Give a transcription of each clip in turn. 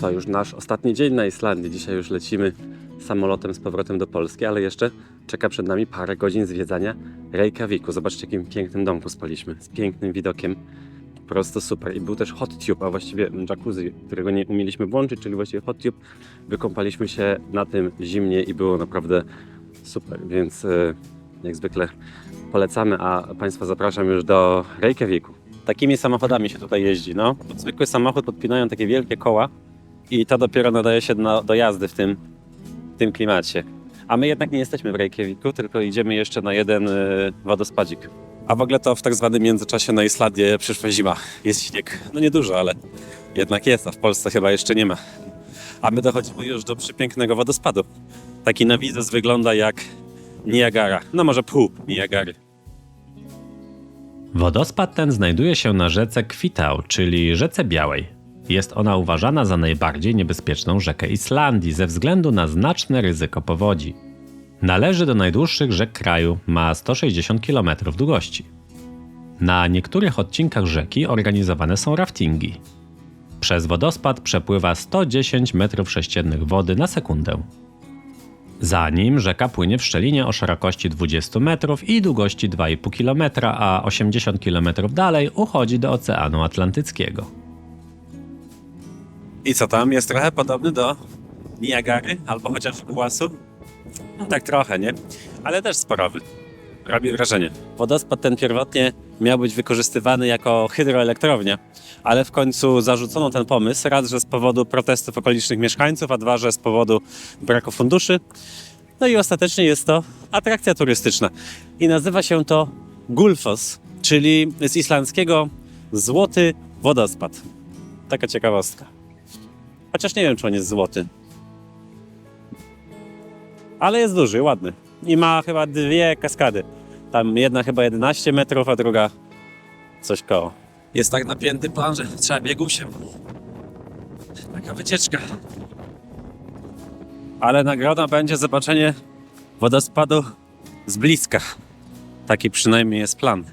To już nasz ostatni dzień na Islandii. Dzisiaj już lecimy samolotem z powrotem do Polski, ale jeszcze czeka przed nami parę godzin zwiedzania Reykjaviku. Zobaczcie, jakim pięknym domku spaliśmy, z pięknym widokiem. Po prostu super. I był też hot tube, a właściwie jacuzzi, którego nie umieliśmy włączyć, czyli właściwie hot tube. Wykąpaliśmy się na tym zimnie i było naprawdę super, więc e, jak zwykle polecamy, a Państwa zapraszam już do Reykjaviku. Takimi samochodami się tutaj jeździ, no. Zwykły samochód podpinają takie wielkie koła i to dopiero nadaje się do, do jazdy w tym, w tym klimacie. A my jednak nie jesteśmy w Reykjaviku, tylko idziemy jeszcze na jeden y, wodospadzik. A w ogóle to w tak zwanym międzyczasie na Islandię przyszła zima. Jest śnieg. No niedużo, ale jednak jest, a w Polsce chyba jeszcze nie ma. A my dochodzimy już do przepięknego wodospadu. Taki na widok wygląda jak Niagara. No może pół Niagary. Wodospad ten znajduje się na rzece Kwitał, czyli rzece Białej. Jest ona uważana za najbardziej niebezpieczną rzekę Islandii ze względu na znaczne ryzyko powodzi. Należy do najdłuższych rzek kraju, ma 160 km długości. Na niektórych odcinkach rzeki organizowane są raftingi. Przez wodospad przepływa 110 m3 wody na sekundę. Za nim rzeka płynie w szczelinie o szerokości 20 metrów i długości 2,5 km, a 80 km dalej uchodzi do Oceanu Atlantyckiego. I co tam? Jest trochę podobny do Niagary albo chociaż Głasu? No tak trochę, nie? Ale też sporowy. Robi wrażenie. Wodospad ten pierwotnie miał być wykorzystywany jako hydroelektrownia, ale w końcu zarzucono ten pomysł. Raz, że z powodu protestów okolicznych mieszkańców, a dwa, że z powodu braku funduszy. No i ostatecznie jest to atrakcja turystyczna. I nazywa się to Gulfos, czyli z islandzkiego złoty wodospad. Taka ciekawostka. Chociaż nie wiem, czy on jest złoty. Ale jest duży, ładny. I ma chyba dwie kaskady. Tam jedna chyba 11 metrów, a druga coś koło. Jest tak napięty plan, że trzeba biegusiem. Taka wycieczka. Ale nagroda będzie zobaczenie wodospadu z bliska. Taki przynajmniej jest plan.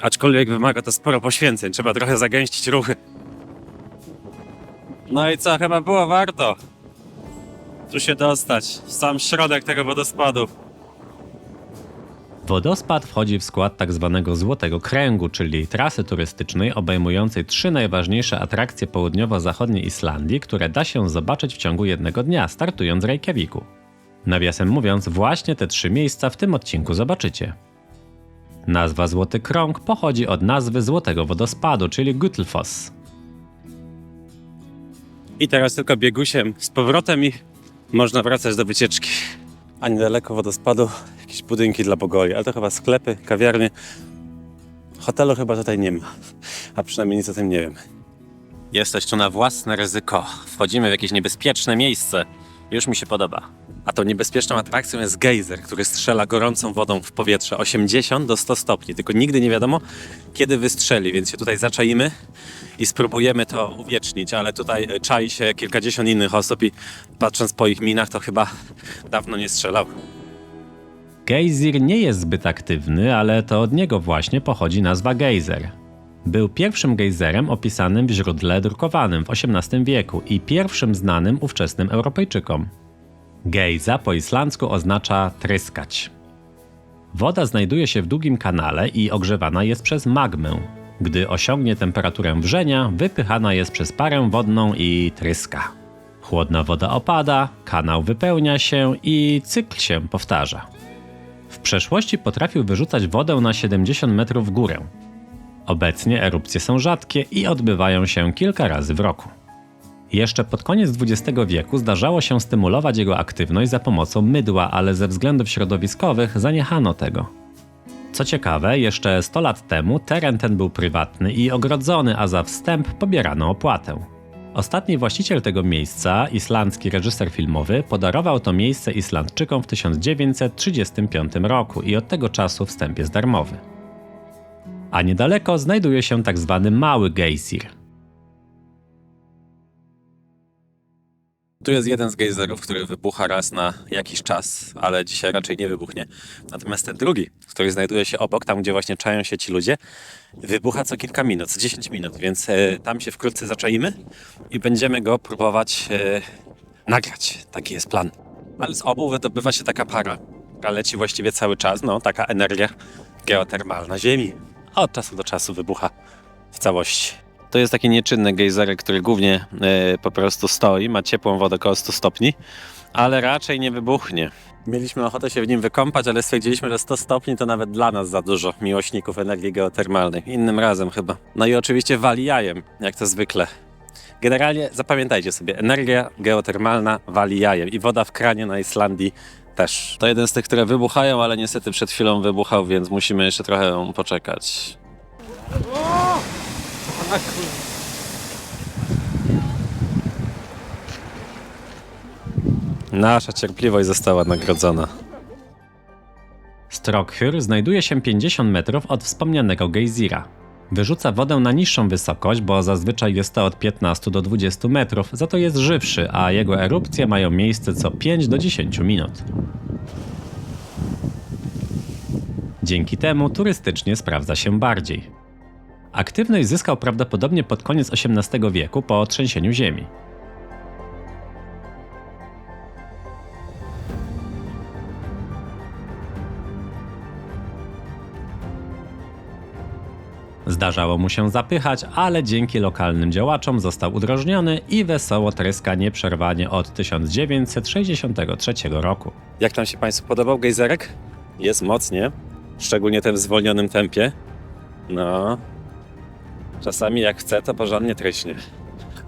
Aczkolwiek wymaga to sporo poświęceń. Trzeba trochę zagęścić ruchy. No i co, chyba było warto tu się dostać, w sam środek tego wodospadu. Wodospad wchodzi w skład tzw. Złotego Kręgu, czyli trasy turystycznej obejmującej trzy najważniejsze atrakcje południowo-zachodniej Islandii, które da się zobaczyć w ciągu jednego dnia, startując z Reykjaviku. Nawiasem mówiąc, właśnie te trzy miejsca w tym odcinku zobaczycie. Nazwa Złoty Krąg pochodzi od nazwy Złotego Wodospadu, czyli Gutlfoss. I teraz tylko biegusiem z powrotem i można wracać do wycieczki. A niedaleko wodospadu jakieś budynki dla pogoi, ale to chyba sklepy, kawiarnie. Hotelu chyba tutaj nie ma, a przynajmniej nic o tym nie wiem. Jesteś tu na własne ryzyko. Wchodzimy w jakieś niebezpieczne miejsce. Już mi się podoba. A tą niebezpieczną atrakcją jest gejzer, który strzela gorącą wodą w powietrze 80 do 100 stopni. Tylko nigdy nie wiadomo, kiedy wystrzeli, więc się tutaj zaczaimy i spróbujemy to uwiecznić, ale tutaj e, czai się kilkadziesiąt innych osób i patrząc po ich minach, to chyba dawno nie strzelał. Gejzir nie jest zbyt aktywny, ale to od niego właśnie pochodzi nazwa gejzer. Był pierwszym gejzerem opisanym w źródle drukowanym w XVIII wieku i pierwszym znanym ówczesnym Europejczykom. Gejza po islandzku oznacza tryskać. Woda znajduje się w długim kanale i ogrzewana jest przez magmę. Gdy osiągnie temperaturę wrzenia, wypychana jest przez parę wodną i tryska. Chłodna woda opada, kanał wypełnia się i cykl się powtarza. W przeszłości potrafił wyrzucać wodę na 70 metrów w górę. Obecnie erupcje są rzadkie i odbywają się kilka razy w roku. Jeszcze pod koniec XX wieku zdarzało się stymulować jego aktywność za pomocą mydła, ale ze względów środowiskowych zaniechano tego. Co ciekawe, jeszcze 100 lat temu teren ten był prywatny i ogrodzony, a za wstęp pobierano opłatę. Ostatni właściciel tego miejsca, islandzki reżyser filmowy, podarował to miejsce Islandczykom w 1935 roku i od tego czasu wstęp jest darmowy. A niedaleko znajduje się tak zwany mały gejsir. Tu jest jeden z gejzerów, który wybucha raz na jakiś czas, ale dzisiaj raczej nie wybuchnie. Natomiast ten drugi, który znajduje się obok, tam gdzie właśnie czają się ci ludzie, wybucha co kilka minut, co 10 minut, więc e, tam się wkrótce zaczaimy i będziemy go próbować e, nagrać. Taki jest plan. Ale z obu wydobywa się taka para, która leci właściwie cały czas, no taka energia geotermalna Ziemi. A od czasu do czasu wybucha w całości. To jest taki nieczynny gejzerek, który głównie e, po prostu stoi, ma ciepłą wodę około 100 stopni, ale raczej nie wybuchnie. Mieliśmy ochotę się w nim wykąpać, ale stwierdziliśmy, że 100 stopni to nawet dla nas za dużo, miłośników energii geotermalnej. Innym razem chyba. No i oczywiście wali jajem, jak to zwykle. Generalnie zapamiętajcie sobie, energia geotermalna wali jajem i woda w kranie na Islandii też. To jeden z tych, które wybuchają, ale niestety przed chwilą wybuchał, więc musimy jeszcze trochę poczekać. Nasza cierpliwość została nagrodzona. Strokhyr znajduje się 50 metrów od wspomnianego gejzira. Wyrzuca wodę na niższą wysokość, bo zazwyczaj jest to od 15 do 20 metrów, za to jest żywszy, a jego erupcje mają miejsce co 5 do 10 minut. Dzięki temu turystycznie sprawdza się bardziej. Aktywność zyskał prawdopodobnie pod koniec XVIII wieku po trzęsieniu ziemi. Zdarzało mu się zapychać, ale dzięki lokalnym działaczom został udrożniony i wesoło tryska nieprzerwanie od 1963 roku. Jak tam się Państwu podobał gejzerek? Jest mocnie, szczególnie ten w zwolnionym tempie. No, czasami jak chce, to porządnie tryśnie.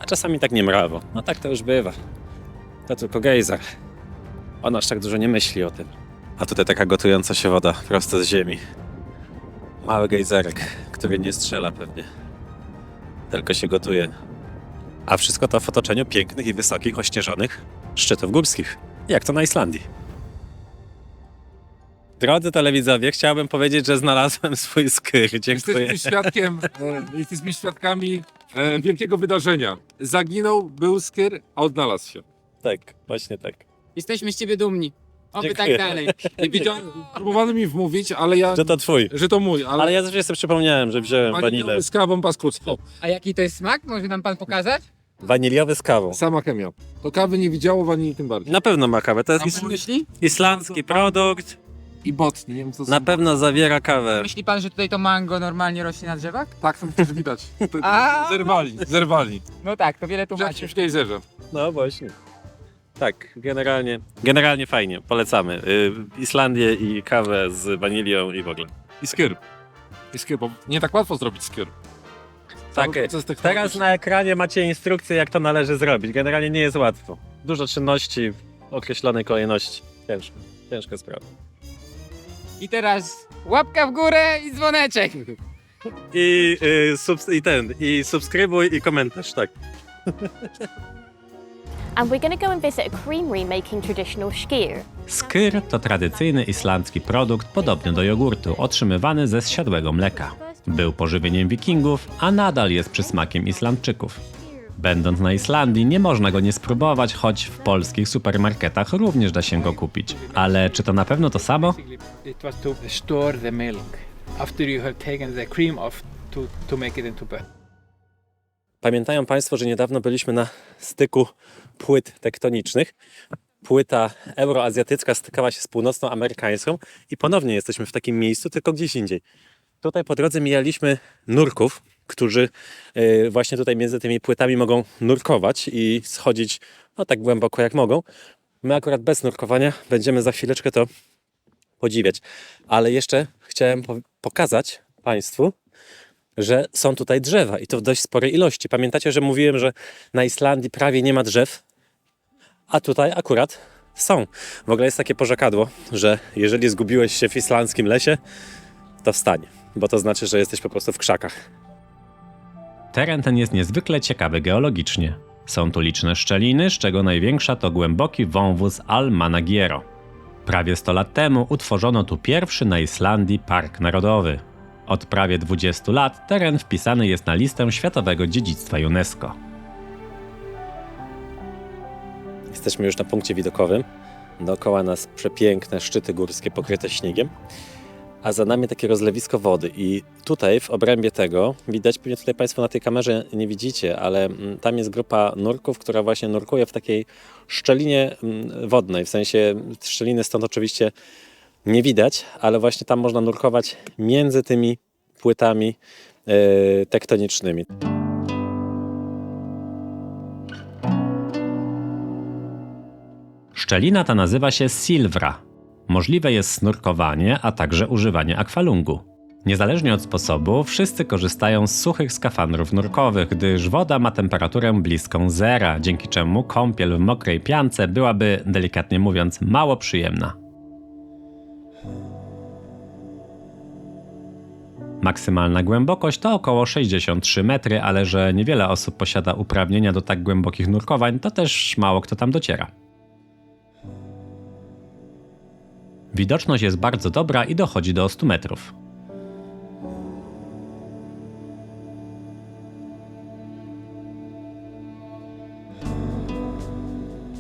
A czasami tak niemrawo. No tak to już bywa. To tylko gejzer. On aż tak dużo nie myśli o tym. A tutaj taka gotująca się woda prosto z ziemi. Mały gejzerek, który nie strzela pewnie. Tylko się gotuje. A wszystko to w otoczeniu pięknych i wysokich, ośnieżonych szczytów górskich. Jak to na Islandii. Drodzy telewidzowie, chciałbym powiedzieć, że znalazłem swój skyr. Dziękuję. Jesteśmy świadkiem, e, jesteśmy świadkami e, wielkiego wydarzenia. Zaginął, był skier, a odnalazł się. Tak, właśnie tak. Jesteśmy z ciebie dumni. Oby Dziękuję. tak dalej. Nie wiedziałem, próbowano mi wmówić, ale ja, Że to twój. że to mój, ale, Ale ja zawsze sobie przypomniałem, że wziąłem wanilę. z kawą paskudzką. A jaki to jest smak? Może nam pan pokazać? Waniliowy z kawą. Sama chemia. To kawy nie widziało, wanili tym bardziej. Na pewno ma kawę. To jest is myśli? islandzki produkt. I botni, nie wiem co Na pewno zawiera kawę. Myśli pan, że tutaj to mango normalnie rośnie na drzewach? Tak, to też widać. To- A. Zerwali, zerwali. No tak, to wiele W tłumaczy. jakimś gejzerze. No właśnie. Tak, generalnie, generalnie fajnie, polecamy. Y, Islandię i kawę z wanilią i w ogóle. I skier. I skier, bo nie tak łatwo zrobić skier. Tak, Cały proces Teraz na ekranie macie instrukcję, jak to należy zrobić. Generalnie nie jest łatwo. Dużo czynności w określonej kolejności. Ciężko, ciężka sprawa. I teraz łapka w górę i dzwoneczek. I, y, subs- i ten, i subskrybuj i komentarz, tak. and we're going to go and visit a creamery making traditional skyr. Skyr to tradycyjny islandzki produkt podobny do jogurtu, otrzymywany ze zsiadłego mleka. Był pożywieniem wikingów, a nadal jest przysmakiem Islandczyków. Będąc na Islandii, nie można go nie spróbować, choć w polskich supermarketach również da się go kupić. Ale czy to na pewno to samo? Pamiętają Państwo, że niedawno byliśmy na styku płyt tektonicznych. Płyta euroazjatycka stykała się z północnoamerykańską i ponownie jesteśmy w takim miejscu, tylko gdzieś indziej. Tutaj po drodze mijaliśmy nurków, którzy y, właśnie tutaj między tymi płytami mogą nurkować i schodzić no, tak głęboko jak mogą. My akurat bez nurkowania będziemy za chwileczkę to podziwiać. Ale jeszcze chciałem po- pokazać Państwu, że są tutaj drzewa i to w dość sporej ilości. Pamiętacie, że mówiłem, że na Islandii prawie nie ma drzew, a tutaj akurat są. W ogóle jest takie porzekadło, że jeżeli zgubiłeś się w islandzkim lesie, to wstań, bo to znaczy, że jesteś po prostu w krzakach. Teren ten jest niezwykle ciekawy geologicznie. Są tu liczne szczeliny, z czego największa to głęboki wąwóz Al-Managiero. Prawie 100 lat temu utworzono tu pierwszy na Islandii park narodowy. Od prawie 20 lat teren wpisany jest na listę Światowego Dziedzictwa UNESCO. Jesteśmy już na punkcie widokowym. Dookoła nas przepiękne szczyty górskie pokryte śniegiem, a za nami takie rozlewisko wody. I tutaj w obrębie tego widać, pewnie tutaj Państwo na tej kamerze nie widzicie, ale mm, tam jest grupa nurków, która właśnie nurkuje w takiej szczelinie mm, wodnej. W sensie szczeliny stąd oczywiście nie widać, ale właśnie tam można nurkować między tymi płytami e, tektonicznymi. Szczelina ta nazywa się Silvra. Możliwe jest snurkowanie, a także używanie akwalungu. Niezależnie od sposobu, wszyscy korzystają z suchych skafandrów nurkowych, gdyż woda ma temperaturę bliską zera, dzięki czemu kąpiel w mokrej piance byłaby, delikatnie mówiąc, mało przyjemna. Maksymalna głębokość to około 63 metry, ale że niewiele osób posiada uprawnienia do tak głębokich nurkowań, to też mało kto tam dociera. Widoczność jest bardzo dobra i dochodzi do 100 metrów.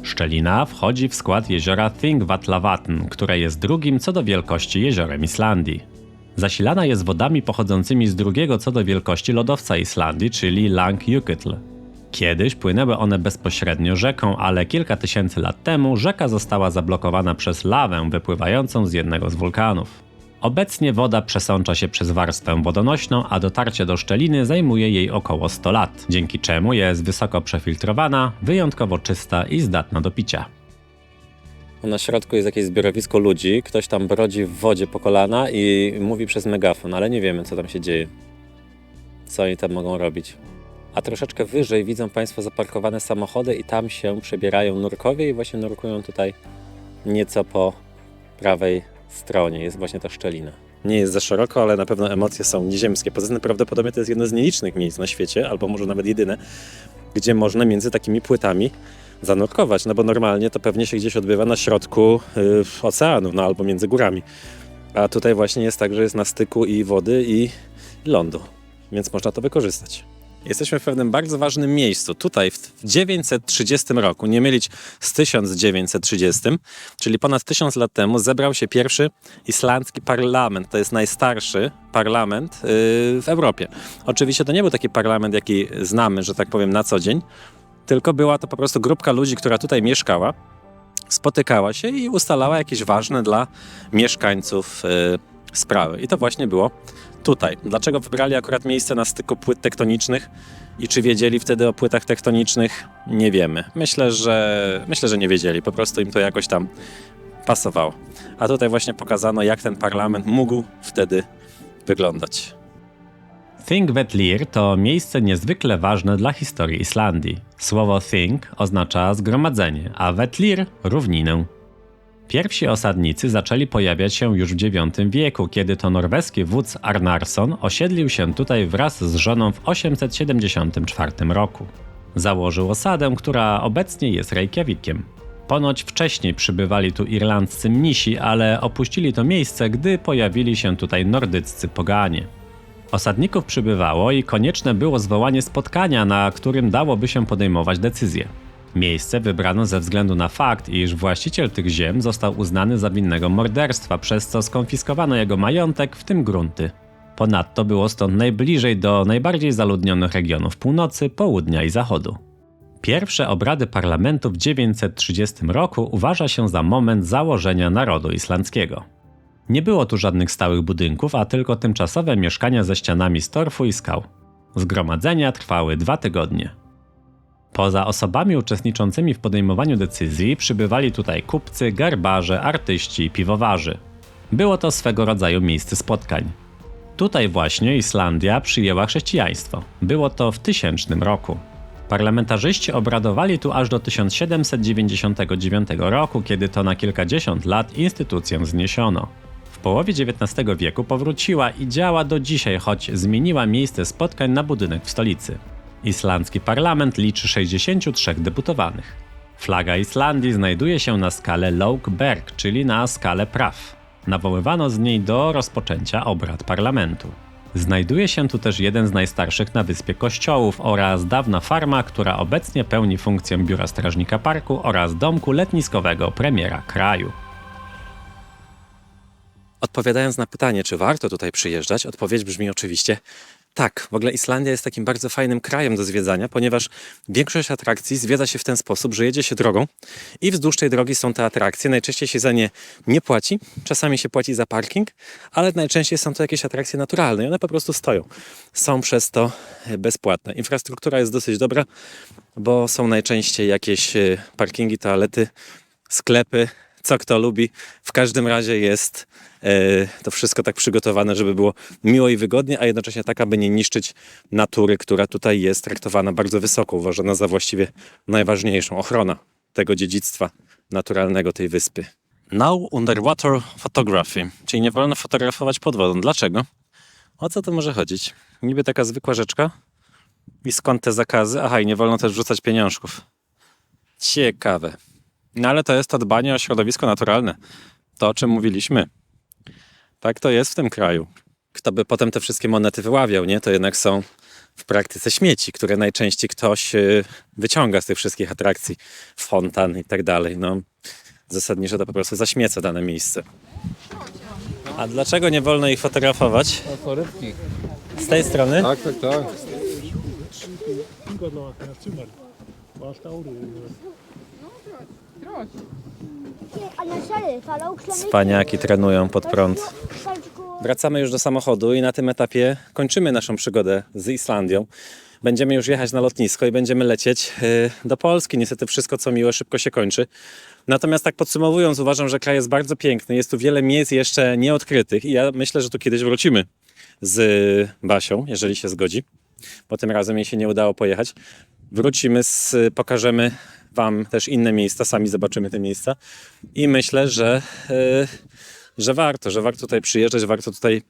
Szczelina wchodzi w skład jeziora Thingvallavatn, które jest drugim co do wielkości jeziorem Islandii. Zasilana jest wodami pochodzącymi z drugiego co do wielkości lodowca Islandii, czyli Langjökull. Kiedyś płynęły one bezpośrednio rzeką, ale kilka tysięcy lat temu rzeka została zablokowana przez lawę wypływającą z jednego z wulkanów. Obecnie woda przesącza się przez warstwę wodonośną, a dotarcie do szczeliny zajmuje jej około 100 lat, dzięki czemu jest wysoko przefiltrowana, wyjątkowo czysta i zdatna do picia. Na środku jest jakieś zbiorowisko ludzi, ktoś tam brodzi w wodzie po kolana i mówi przez megafon, ale nie wiemy co tam się dzieje. Co oni tam mogą robić. A troszeczkę wyżej widzą Państwo zaparkowane samochody i tam się przebierają nurkowie i właśnie nurkują tutaj nieco po prawej stronie. Jest właśnie ta szczelina. Nie jest za szeroko, ale na pewno emocje są nieziemskie. Poza tym prawdopodobnie to jest jedno z nielicznych miejsc na świecie, albo może nawet jedyne, gdzie można między takimi płytami zanurkować, no bo normalnie to pewnie się gdzieś odbywa na środku y, oceanu, no albo między górami. A tutaj właśnie jest tak, że jest na styku i wody i lądu, więc można to wykorzystać. Jesteśmy w pewnym bardzo ważnym miejscu. Tutaj w 930 roku, nie mylić z 1930, czyli ponad 1000 lat temu, zebrał się pierwszy islandzki parlament. To jest najstarszy parlament yy, w Europie. Oczywiście to nie był taki parlament, jaki znamy, że tak powiem, na co dzień, tylko była to po prostu grupka ludzi, która tutaj mieszkała, spotykała się i ustalała jakieś ważne dla mieszkańców y, sprawy. I to właśnie było tutaj. Dlaczego wybrali akurat miejsce na styku płyt tektonicznych i czy wiedzieli wtedy o płytach tektonicznych? Nie wiemy. Myślę, że myślę, że nie wiedzieli. Po prostu im to jakoś tam pasowało. A tutaj właśnie pokazano, jak ten parlament mógł wtedy wyglądać. Thingvellir to miejsce niezwykle ważne dla historii Islandii. Słowo Thing oznacza zgromadzenie, a Vetlir równinę. Pierwsi osadnicy zaczęli pojawiać się już w IX wieku, kiedy to norweski wódz Arnarsson osiedlił się tutaj wraz z żoną w 874 roku. Założył osadę, która obecnie jest Reykjavikiem. Ponoć wcześniej przybywali tu irlandzcy mnisi, ale opuścili to miejsce, gdy pojawili się tutaj nordyccy poganie. Osadników przybywało i konieczne było zwołanie spotkania, na którym dałoby się podejmować decyzje. Miejsce wybrano ze względu na fakt, iż właściciel tych ziem został uznany za winnego morderstwa, przez co skonfiskowano jego majątek, w tym grunty. Ponadto było stąd najbliżej do najbardziej zaludnionych regionów północy, południa i zachodu. Pierwsze obrady parlamentu w 930 roku uważa się za moment założenia narodu islandzkiego. Nie było tu żadnych stałych budynków, a tylko tymczasowe mieszkania ze ścianami z torfu i skał. Zgromadzenia trwały dwa tygodnie. Poza osobami uczestniczącymi w podejmowaniu decyzji przybywali tutaj kupcy, garbarze, artyści i piwowarzy. Było to swego rodzaju miejsce spotkań. Tutaj właśnie Islandia przyjęła chrześcijaństwo. Było to w tysięcznym roku. Parlamentarzyści obradowali tu aż do 1799 roku, kiedy to na kilkadziesiąt lat instytucję zniesiono. W połowie XIX wieku powróciła i działa do dzisiaj, choć zmieniła miejsce spotkań na budynek w stolicy. Islandzki parlament liczy 63 deputowanych. Flaga Islandii znajduje się na skale Laukberg, czyli na skalę praw. Nawoływano z niej do rozpoczęcia obrad parlamentu. Znajduje się tu też jeden z najstarszych na wyspie kościołów oraz dawna farma, która obecnie pełni funkcję biura strażnika parku oraz domku letniskowego premiera kraju. Odpowiadając na pytanie, czy warto tutaj przyjeżdżać, odpowiedź brzmi oczywiście tak. W ogóle Islandia jest takim bardzo fajnym krajem do zwiedzania, ponieważ większość atrakcji zwiedza się w ten sposób, że jedzie się drogą i wzdłuż tej drogi są te atrakcje. Najczęściej się za nie nie płaci, czasami się płaci za parking, ale najczęściej są to jakieś atrakcje naturalne i one po prostu stoją. Są przez to e, bezpłatne. Infrastruktura jest dosyć dobra, bo są najczęściej jakieś e, parkingi, toalety, sklepy, co kto lubi. W każdym razie jest e, to wszystko tak przygotowane, żeby było miło i wygodnie, a jednocześnie tak, aby nie niszczyć natury, która tutaj jest traktowana bardzo wysoko, uważana za właściwie najważniejszą ochrona tego dziedzictwa naturalnego tej wyspy. Now underwater photography, czyli nie wolno fotografować pod wodą. Dlaczego? O co to może chodzić? Niby taka zwykła rzeczka i skąd te zakazy? Aha, i nie wolno też wrzucać pieniążków. Ciekawe. No ale to jest to dbanie o środowisko naturalne. To, o czym mówiliśmy. Tak to jest w tym kraju. Kto by potem te wszystkie monety wyławiał, nie? To jednak są w praktyce śmieci, które najczęściej ktoś y, wyciąga z tych wszystkich atrakcji, fontan i tak dalej. No, zasadniczo to po prostu zaśmieca dane miejsce. A dlaczego nie wolno ich fotografować? Porybki. Z tej strony? Tak, tak, tak. A na szale, falał Cwaniaki trenują pod prąd. Wracamy. Już do samochodu i na tym etapie kończymy naszą przygodę z Islandią. Będziemy już jechać na lotnisko i będziemy lecieć y, do Polski. Niestety wszystko, co miłe, szybko się kończy. Natomiast tak podsumowując, uważam, że kraj jest bardzo piękny. Jest tu wiele miejsc jeszcze nieodkrytych i ja myślę, że tu kiedyś wrócimy z Basią, jeżeli się zgodzi, bo tym razem jej się nie udało pojechać. Wrócimy, z, pokażemy Wam też inne miejsca, sami zobaczymy te miejsca i myślę, że, y, że warto, że warto tutaj przyjeżdżać, warto tutaj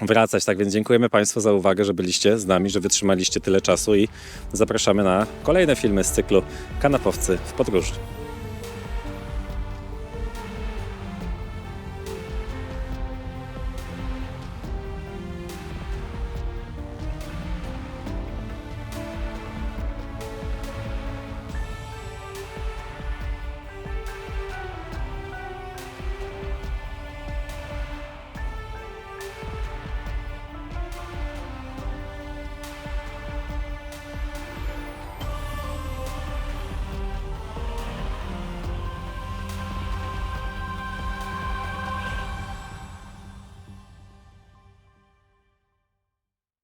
wracać. Tak więc dziękujemy Państwu za uwagę, że byliście z nami, że wytrzymaliście tyle czasu i zapraszamy na kolejne filmy z cyklu Kanapowcy w podróży.